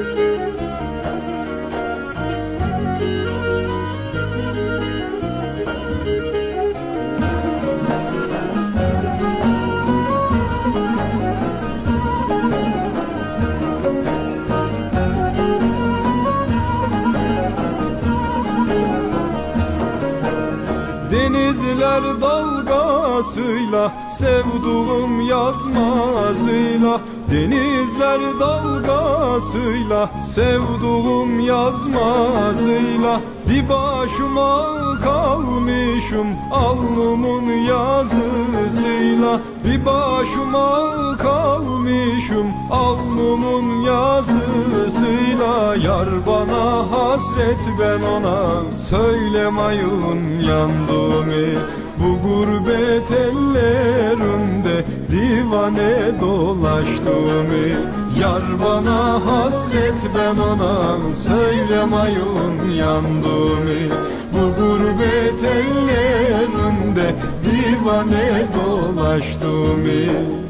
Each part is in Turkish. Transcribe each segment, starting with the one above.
Thank you. Denizler dalgasıyla Sevduğum yazmasıyla Denizler dalgasıyla Sevduğum yazmasıyla Bir başıma kal kalmışım Alnımın yazısıyla Bir başıma kalmışım Alnımın yazısıyla. Yar bana hasret ben ona Söylemayın yandığımı Bu gurbet ellerinde Divane dolaştığımı Yar bana hasret ben ona Söylemayın yandığımı ellerinde Divane dolaştığımı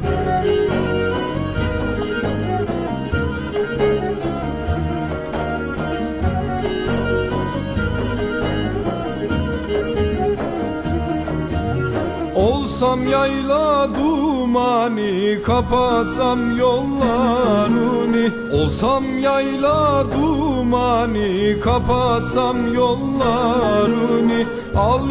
Olsam yayla dumani Kapatsam yollarını. Olsam yayla dumani Kapatsam yollarını. Al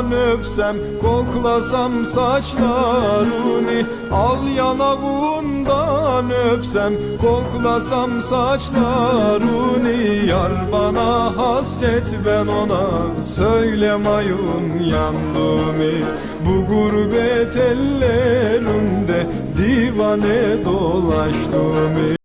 yanağından öpsem Koklasam saçlarını. Al yanağından öpsem Koklasam saçlarını. Yar bana hasret ben ona Söylemayın yandığımı Bu gurbet ellerinde Divane dolaştığımı